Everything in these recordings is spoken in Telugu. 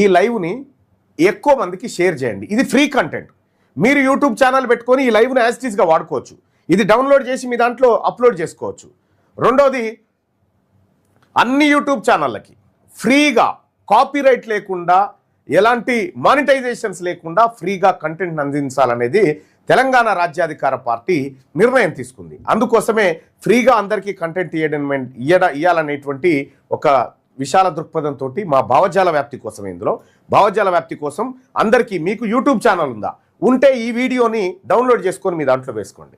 ఈ లైవ్ని ఎక్కువ మందికి షేర్ చేయండి. ఇది ఫ్రీ కంటెంట్ మీరు యూట్యూబ్ ఛానల్ పెట్టుకొని ఈ లైవ్ని యాజిటీస్గా వాడుకోవచ్చు. ఇది డౌన్లోడ్ చేసి మీ దాంట్లో అప్లోడ్ చేసుకోవచ్చు. రెండోది అన్ని యూట్యూబ్ ఛానళ్ళకి ఫ్రీగా కాపీరైట్ లేకుండా ఎలాంటి మానిటైజేషన్స్ లేకుండా ఫ్రీగా కంటెంట్ అందించాలనేది తెలంగాణ రాజ్యాధికార పార్టీ నిర్ణయం తీసుకుంది. అందుకోసమే ఫ్రీగా అందరికీ కంటెంట్ ఇయ్యడం ఇయ్యడ ఇవ్వాలనేటువంటి ఒక విశాల దృక్పథంతో మా భావజాల వ్యాప్తి కోసం ఇందులో. భావజాల వ్యాప్తి కోసం అందరికీ మీకు యూట్యూబ్ ఛానల్ ఉందా? ఉంటే ఈ వీడియోని డౌన్లోడ్ చేసుకొని మీ దాంట్లో వేసుకోండి.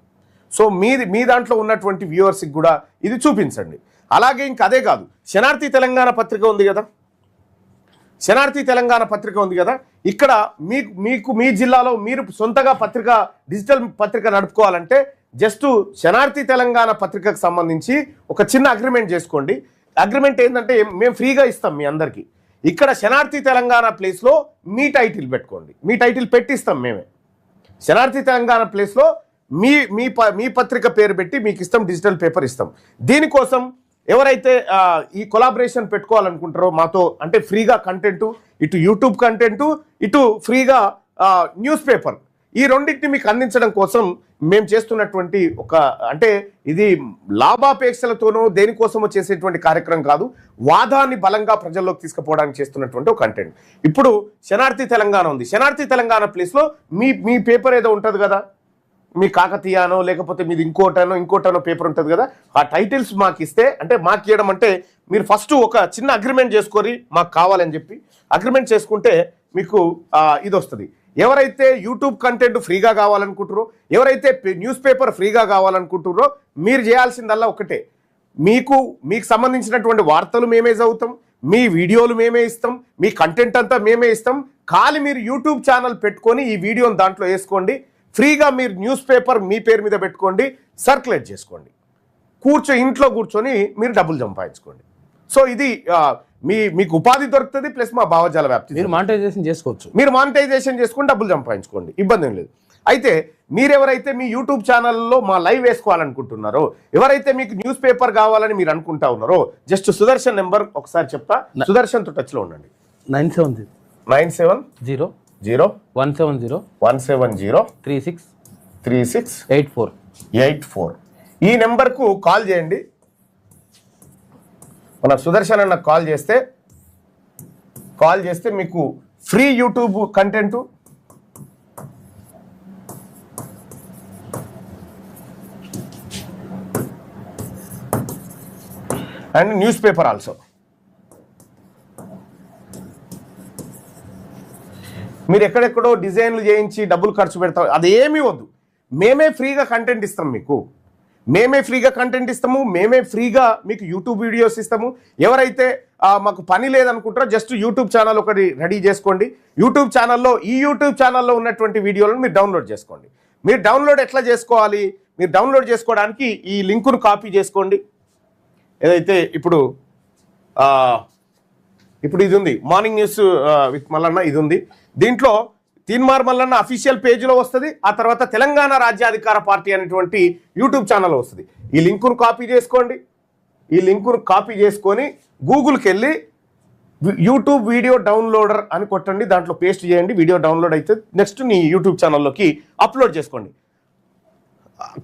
సో మీ మీ దాంట్లో ఉన్నటువంటి వ్యూవర్స్కి కూడా ఇది చూపించండి. అలాగే ఇంక అదే కాదు శనార్థి తెలంగాణ పత్రిక ఉంది కదా? శనార్థి తెలంగాణ పత్రిక ఉంది కదా? ఇక్కడ మీకు మీకు మీ జిల్లాలో మీరు సొంతగా పత్రిక డిజిటల్ పత్రిక నడుపుకోవాలంటే జస్ట్ శనార్థి తెలంగాణ పత్రికకు సంబంధించి ఒక చిన్న అగ్రిమెంట్ చేసుకోండి. అగ్రిమెంట్ ఏంటంటే మేము ఫ్రీగా ఇస్తాం మీ అందరికీ. ఇక్కడ శనార్థి తెలంగాణ ప్లేస్లో మీ టైటిల్ పెట్టుకోండి. మీ టైటిల్ పెట్టిస్తాం మేమే. శనార్థి తెలంగాణ ప్లేస్లో మీ మీ ప మీ పత్రిక పేరు పెట్టి మీకు ఇస్తాం డిజిటల్ పేపర్ ఇస్తాం. దీనికోసం ఎవరైతే ఈ కొలాబరేషన్ పెట్టుకోవాలనుకుంటారో మాతో అంటే ఫ్రీగా కంటెంటు ఇటు యూట్యూబ్ కంటెంటు ఇటు ఫ్రీగా న్యూస్ పేపర్ ఈ రెండింటిని మీకు అందించడం కోసం మేము చేస్తున్నటువంటి ఒక అంటే ఇది లాభాపేక్షలతోనో దేనికోసమో చేసేటువంటి కార్యక్రమం కాదు వాదాన్ని బలంగా ప్రజల్లోకి తీసుకుపోవడానికి చేస్తున్నటువంటి ఒక కంటెంట్ ఇప్పుడు శనార్థి తెలంగాణ ఉంది. శనార్థి తెలంగాణ ప్లేస్లో మీ మీ పేపర్ ఏదో ఉంటుంది కదా? మీ కాకతీయానో లేకపోతే మీది ఇంకోటనో ఇంకోటనో పేపర్ ఉంటుంది కదా? ఆ టైటిల్స్ మాకు ఇస్తే అంటే మాకు ఇవ్వడం అంటే మీరు ఫస్ట్ ఒక చిన్న అగ్రిమెంట్ చేసుకొని మాకు కావాలని చెప్పి. అగ్రిమెంట్ చేసుకుంటే మీకు ఇది వస్తుంది. ఎవరైతే యూట్యూబ్ కంటెంట్ ఫ్రీగా కావాలనుకుంటారో ఎవరైతే న్యూస్ పేపర్ ఫ్రీగా కావాలనుకుంటారో మీరు చేయాల్సిందల్లా ఒకటే. మీకు మీకు సంబంధించినటువంటి వార్తలు మేమే చదువుతాం మీ వీడియోలు మేమే ఇస్తాం మీ కంటెంట్ అంతా మేమే ఇస్తాం. ఖాళీ మీరు యూట్యూబ్ ఛానల్ పెట్టుకొని ఈ వీడియోని దాంట్లో వేసుకోండి. ఫ్రీగా మీరు న్యూస్ పేపర్ మీ పేరు మీద పెట్టుకోండి సర్క్యులేట్ చేసుకోండి. కూర్చో ఇంట్లో కూర్చొని మీరు డబ్బులు సంపాదించుకోండి. సో ఇది మీ మీకు ఉపాధి దొరుకుతుంది ప్లస్ మా భావజాల వ్యాప్తి మీరు మానిటైజేషన్ చేసుకోవచ్చు. మీరు మానిటైజేషన్ చేసుకుని డబ్బులు సంపాదించుకోండి ఇబ్బంది ఏం లేదు. అయితే మీరెవరైతే మీ యూట్యూబ్ ఛానల్లో మా లైవ్ వేసుకోవాలనుకుంటున్నారో ఎవరైతే మీకు న్యూస్ పేపర్ కావాలని మీరు అనుకుంటా ఉన్నారో జస్ట్ సుదర్శన్ నెంబర్ ఒకసారి చెప్తా. సుదర్శన్తో టచ్లో ఉండండి. Nine seven nine seven zero. Zero. One seven zero. One seven zero. Three six. Three six. Eight four. Eight four. ఈ నెంబర్కు కాల్ చేయండి. మన సుదర్శన్ అన్న కాల్ చేస్తే కాల్ చేస్తే మీకు free YouTube content. And news paper also. మీరు ఎక్కడెక్కడో డిజైన్లు చేయించి డబ్బులు ఖర్చు పెడతాం అదేమీ వద్దు. మేమే ఫ్రీగా కంటెంట్ ఇస్తాం మీకు. మేమే ఫ్రీగా కంటెంట్ ఇస్తాము మేమే ఫ్రీగా మీకు యూట్యూబ్ వీడియోస్ ఇస్తాము. ఎవరైతే మాకు పని లేదనుకుంటారో జస్ట్ యూట్యూబ్ ఛానల్ ఒకటి రెడీ చేసుకోండి. యూట్యూబ్ ఛానల్లో ఈ యూట్యూబ్ ఛానల్లో ఉన్నటువంటి వీడియోలను మీరు డౌన్లోడ్ చేసుకోండి. మీరు డౌన్లోడ్ ఎట్లా చేసుకోవాలి? మీరు డౌన్లోడ్ చేసుకోవడానికి ఈ లింకును కాపీ చేసుకోండి. ఏదైతే ఇప్పుడు ఇప్పుడు ఇది ఉంది. మార్నింగ్ న్యూస్ విత్ మల్లన్న ఇది ఉంది. దీంట్లో తీన్మార్ మల్లన్న అఫీషియల్ పేజీలో వస్తుంది. ఆ తర్వాత తెలంగాణ రాజ్యాధికార పార్టీ అనేటువంటి యూట్యూబ్ ఛానల్ వస్తుంది. ఈ లింకును కాపీ చేసుకోండి. ఈ లింకును కాపీ చేసుకొని గూగుల్కి వెళ్ళి యూట్యూబ్ వీడియో డౌన్లోడర్ అని కొట్టండి. దాంట్లో పేస్ట్ చేయండి. వీడియో డౌన్లోడ్ అయితే నెక్స్ట్ నీ యూట్యూబ్ ఛానల్లోకి అప్లోడ్ చేసుకోండి.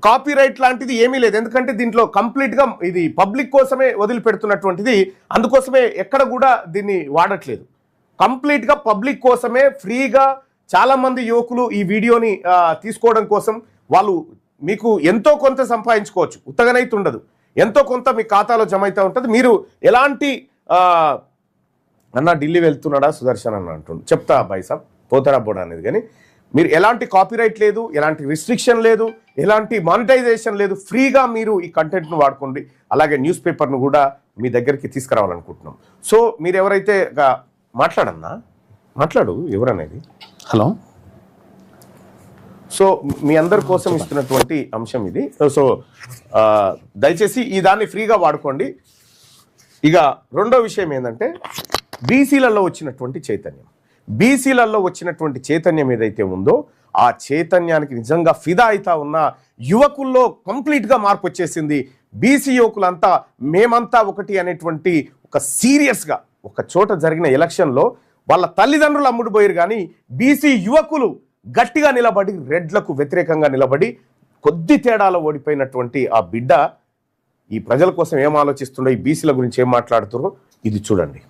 కాపీరైట్ లాంటిది ఏమీ లేదు. ఎందుకంటే దీంట్లో కంప్లీట్గా ఇది పబ్లిక్ కోసమే వదిలిపెడుతున్నటువంటిది. అందుకోసమే ఎక్కడ కూడా దీన్ని వాడట్లేదు. కంప్లీట్గా పబ్లిక్ కోసమే ఫ్రీగా చాలామంది యువకులు ఈ వీడియోని తీసుకోవడం కోసం వాళ్ళు మీకు ఎంతో కొంత సంపాదించుకోవచ్చు. ఉత్తగనైతే ఉండదు. ఎంతో కొంత మీ ఖాతాలో జమ అవుతూ ఉంటుంది. మీరు ఎలాంటి అన్నా అన్న ఢిల్లీ వెళ్తున్నాడా సుదర్శన్ అన్న అంటుండు. చెప్తా అబ్బాయి సాబ్ పోతాడా అనేది కానీ మీరు ఎలాంటి కాపీరైట్ లేదు ఎలాంటి రిస్ట్రిక్షన్ లేదు ఎలాంటి మానిటైజేషన్ లేదు ఫ్రీగా మీరు ఈ కంటెంట్ను వాడుకోండి అలాగే న్యూస్ పేపర్ను కూడా మీ దగ్గరికి తీసుకురావాలనుకుంటున్నాం. సో మీరు ఎవరైతే మాట్లాడన్నా మాట్లాడు ఎవరనేది? హలో. సో మీ అందరి కోసం ఇస్తున్నటువంటి అంశం ఇది. సో దయచేసి ఈ దాన్ని ఫ్రీగా వాడుకోండి. ఇక రెండో విషయం ఏంటంటే బీసీలలో వచ్చినటువంటి చైతన్యం. బీసీలలో వచ్చినటువంటి చైతన్యం ఏదైతే ఉందో ఆ చైతన్యానికి నిజంగా ఫిదా అవుతా ఉన్న యువకుల్లో కంప్లీట్గా మార్పు వచ్చేసింది. బీసీ యువకులంతా మేమంతా ఒకటి అనేటువంటి ఒక సీరియస్గా ఒక చోట జరిగిన ఎలక్షన్లో వాళ్ళ తల్లిదండ్రులు అమ్ముడుపోయారు కానీ బీసీ యువకులు గట్టిగా నిలబడి రెడ్లకు వ్యతిరేకంగా నిలబడి కొద్ది తేడాలో ఓడిపోయినటువంటి ఆ బిడ్డ ఈ ప్రజల కోసం ఏం ఆలోచిస్తుండో ఈ బీసీల గురించి ఏం మాట్లాడుతారో ఇది చూడండి.